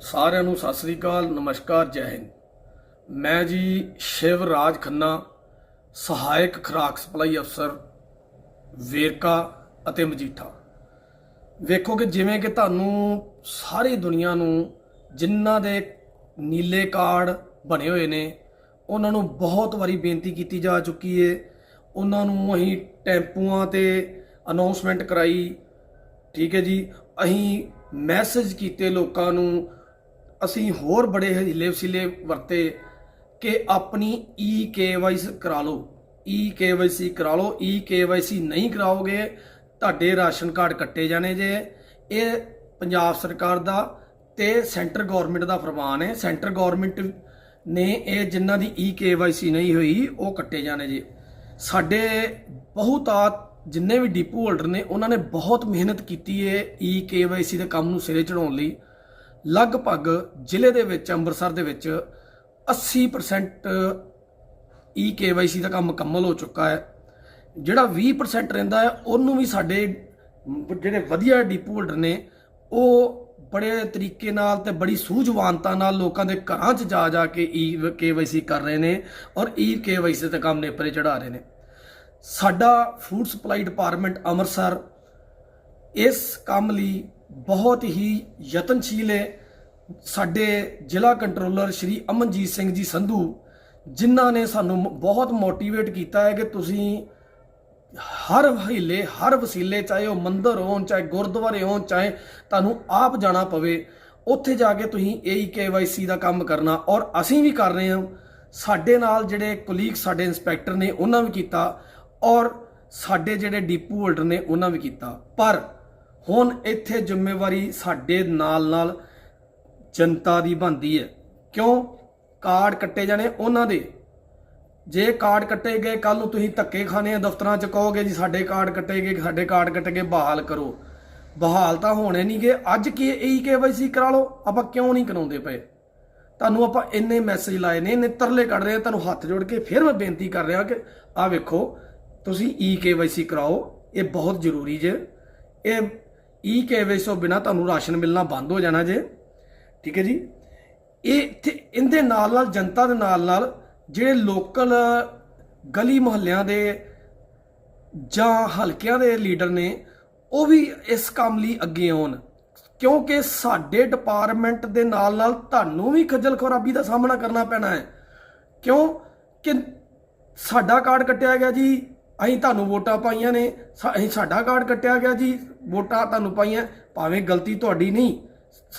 ਸਾਰਿਆਂ ਨੂੰ ਸਤਿ ਸ੍ਰੀ ਅਕਾਲ, ਨਮਸਕਾਰ, ਜੈ ਹਿੰਦ। ਮੈਂ ਜੀ ਸ਼ਿਵ ਰਾਜ ਖੰਨਾ, ਸਹਾਇਕ ਖੁਰਾਕ ਸਪਲਾਈ ਅਫਸਰ ਵੇਰਕਾ ਅਤੇ ਮਜੀਠਾ। ਵੇਖੋ ਕਿ ਜਿਵੇਂ ਕਿ ਤੁਹਾਨੂੰ ਸਾਰੀ ਦੁਨੀਆ ਨੂੰ ਜਿਨ੍ਹਾਂ ਦੇ ਨੀਲੇ ਕਾਰਡ ਬਣੇ ਹੋਏ ਨੇ, ਉਹਨਾਂ ਨੂੰ ਬਹੁਤ ਵਾਰੀ ਬੇਨਤੀ ਕੀਤੀ ਜਾ ਚੁੱਕੀ ਏ। ਉਹਨਾਂ ਨੂੰ ਅਸੀਂ ਟੈਂਪੂਆਂ ਤੇ ਅਨਾਉਂਸਮੈਂਟ ਕਰਾਈ। ਠੀਕ ਹੈ ਜੀ, ਅਸੀਂ ਮੈਸੇਜ ਕੀਤੇ ਲੋਕਾਂ ਨੂੰ ਅਸੀਂ ਹੋਰ ਬੜੇ ਹੀਲੇ ਵਸੀਲੇ ਵਰਤੇ ਕਿ ਆਪਣੀ ਈ ਕੇਵਾਈਸੀ ਕਰਾ ਲਓ। ਈ ਕੇਵਾਈਸੀ ਕਰਾ ਲਓ। ਈ ਕੇਵਾਈਸੀ ਨਹੀਂ ਕਰਾਓਗੇ, ਤੁਹਾਡੇ ਰਾਸ਼ਨ ਕਾਰਡ ਕੱਟੇ ਜਾਣੇ ਜੇ। ਇਹ ਪੰਜਾਬ ਸਰਕਾਰ ਦਾ ਤੇ ਸੈਂਟਰ ਗਵਰਨਮੈਂਟ ਦਾ ਫਰਮਾਨ ਹੈ। ਸੈਂਟਰ ਗਵਰਨਮੈਂਟ ਨੇ ਇਹ ਜਿਨ੍ਹਾਂ ਦੀ ਈ ਕੇਵਾਈਸੀ ਨਹੀਂ ਹੋਈ, ਉਹ ਕੱਟੇ ਜਾਣੇ ਜੇ। ਸਾਡੇ ਬਹੁਤਾਤ ਜਿੰਨੇ ਵੀ ਡੀਪੂ ਹੋਲਡਰ ਨੇ, ਉਹਨਾਂ ਨੇ ਬਹੁਤ ਮਿਹਨਤ ਕੀਤੀ ਹੈ ਈ ਕੇਵਾਈਸੀ ਦੇ ਕੰਮ ਨੂੰ ਸਿਰੇ ਚੜਾਉਣ ਲਈ। ਲਗਭਗ ਜ਼ਿਲ੍ਹੇ ਦੇ ਵਿੱਚ, ਅੰਮ੍ਰਿਤਸਰ ਦੇ ਵਿੱਚ 80% ਈ ਕੇਵਾਈਸੀ ਦਾ ਕੰਮ ਮੁਕੰਮਲ ਹੋ ਚੁੱਕਾ ਹੈ। ਜਿਹੜਾ 20% ਰਹਿੰਦਾ ਹੈ, ਉਹਨੂੰ ਵੀ ਸਾਡੇ ਜਿਹੜੇ ਵਧੀਆ ਡੀਪੂ ਹੋਲਡਰ ਨੇ, ਉਹ ਬੜੇ ਤਰੀਕੇ ਨਾਲ ਤੇ ਬੜੀ ਸੂਝਵਾਨਤਾ ਨਾਲ ਲੋਕਾਂ ਦੇ ਘਰਾਂ 'ਚ ਜਾ ਜਾ ਕੇ ਈ ਕੇਵਾਈਸੀ ਕਰ ਰਹੇ ਨੇ ਔਰ ਈ ਕੇਵਾਈਸੀ ਤੇ ਕੰਮ ਨੇਪਰੇ ਚੜਾ ਰਹੇ ਨੇ। ਸਾਡਾ ਫੂਡ ਸਪਲਾਈ ਡਿਪਾਰਟਮੈਂਟ ਅੰਮ੍ਰਿਤਸਰ ਇਸ ਕੰਮ ਲਈ ਬਹੁਤ ਹੀ ਯਤਨਸ਼ੀਲ ਹੈ। ਸਾਡੇ ਜ਼ਿਲ੍ਹਾ ਕੰਟਰੋਲਰ ਸ਼੍ਰੀ ਅਮਨਜੀਤ ਸਿੰਘ ਜੀ ਸੰਧੂ, ਜਿਨ੍ਹਾਂ ਨੇ ਸਾਨੂੰ ਬਹੁਤ ਮੋਟੀਵੇਟ ਕੀਤਾ ਹੈ ਕਿ ਤੁਸੀਂ ਹਰ ਹੀਲੇ ਹਰ ਵਸੀਲੇ, ਚਾਹੇ ਉਹ ਮੰਦਰ ਹੋਣ, ਚਾਹੇ ਗੁਰਦੁਆਰੇ ਹੋਣ, ਚਾਹੇ ਤੁਹਾਨੂੰ ਆਪ ਜਾਣਾ ਪਵੇ, ਉੱਥੇ ਜਾ ਕੇ ਤੁਸੀਂ ਏਈ ਕੇਵਾਈਸੀ ਦਾ ਕੰਮ ਕਰਨਾ। ਔਰ ਅਸੀਂ ਵੀ ਕਰ ਰਹੇ ਹਾਂ। ਸਾਡੇ ਨਾਲ ਜਿਹੜੇ ਕੁਲੀਗ ਸਾਡੇ ਇੰਸਪੈਕਟਰ ਨੇ, ਉਹਨਾਂ ਵੀ ਕੀਤਾ। ਔਰ ਸਾਡੇ ਜਿਹੜੇ ਡੀਪੂ ਹੋਲਡਰ ਨੇ, ਉਹਨਾਂ ਵੀ ਕੀਤਾ। ਪਰ ਹੁਣ ਇੱਥੇ ਜ਼ਿੰਮੇਵਾਰੀ ਸਾਡੇ ਨਾਲ ਨਾਲ ਜਨਤਾ ਦੀ ਬਣਦੀ ਹੈ। ਕਿਉਂ? ਕਾਰਡ ਕੱਟੇ ਜਾਣੇ ਉਹਨਾਂ ਦੇ। ਜੇ ਕਾਰਡ ਕੱਟੇ ਗਏ ਕੱਲ ਨੂੰ ਤੁਸੀਂ ਧੱਕੇ ਖਾਣੇ ਆ, ਦਫ਼ਤਰਾਂ 'ਚ ਕਹੋਗੇ ਜੀ ਸਾਡੇ ਕਾਰਡ ਕੱਟੇ ਗਏ, ਸਾਡੇ ਕਾਰਡ ਕੱਟ ਗਏ, ਬਹਾਲ ਕਰੋ। ਬਹਾਲ ਤਾਂ ਹੋਣੇ ਨਹੀਂਗੇ ਅੱਜ ਕੀ ਈ ਕੇਵਾਈਸੀ ਕਰਾ ਲਓ? ਆਪਾਂ ਕਿਉਂ ਨਹੀਂ ਕਰਾਉਂਦੇ ਪਏ? ਤੁਹਾਨੂੰ ਆਪਾਂ ਇੰਨੇ ਮੈਸੇਜ ਲਾਏ ਨੇ, ਇੰਨੇ ਤਰਲੇ ਕੱਢ ਰਹੇ ਆ, ਤੁਹਾਨੂੰ ਹੱਥ ਜੋੜ ਕੇ ਫਿਰ ਮੈਂ ਬੇਨਤੀ ਕਰ ਰਿਹਾ ਕਿ ਆਹ ਵੇਖੋ, ਤੁਸੀਂ ਈ ਕੇਵਾਈਸੀ ਕਰਾਓ। ਇਹ ਬਹੁਤ ਜ਼ਰੂਰੀ ਜੇ। ਇਹ ਈ ਕੇਵਾਈਸੀ ਤੋਂ ਬਿਨਾ ਤੁਹਾਨੂੰ ਰਾਸ਼ਨ ਮਿਲਣਾ ਬੰਦ ਹੋ ਜਾਣਾ ਜੇ। ਠੀਕ ਹੈ ਜੀ। ਇਹ ਇੱਥੇ ਇਹਦੇ ਨਾਲ ਨਾਲ, ਜਨਤਾ ਦੇ ਨਾਲ ਨਾਲ ਜਿਹੜੇ ਲੋਕਲ ਗਲੀ ਮੁਹੱਲਿਆਂ ਦੇ ਜਾਂ ਹਲਕਿਆਂ ਦੇ ਲੀਡਰ ਨੇ, ਉਹ ਵੀ ਇਸ ਕੰਮ ਲਈ ਅੱਗੇ ਆਉਣ। ਕਿਉਂਕਿ ਸਾਡੇ ਡਿਪਾਰਟਮੈਂਟ ਦੇ ਨਾਲ ਨਾਲ ਤੁਹਾਨੂੰ ਵੀ ਖੱਜਲ ਖਰਾਬੀ ਦਾ ਸਾਹਮਣਾ ਕਰਨਾ ਪੈਣਾ ਹੈ। ਕਿਉਂ? ਕਿ ਸਾਡਾ ਕਾਰਡ ਕੱਟਿਆ ਗਿਆ ਜੀ। ਅਸੀਂ ਤੁਹਾਨੂੰ ਵੋਟਾਂ ਪਾਈਆਂ ਨੇ, ਸਾ- ਅਸੀਂ ਸਾਡਾ ਕਾਰਡ ਕੱਟਿਆ ਗਿਆ ਜੀ, ਵੋਟਾਂ ਤੁਹਾਨੂੰ ਪਾਈਆਂ, ਭਾਵੇਂ ਗਲਤੀ ਤੁਹਾਡੀ ਨਹੀਂ।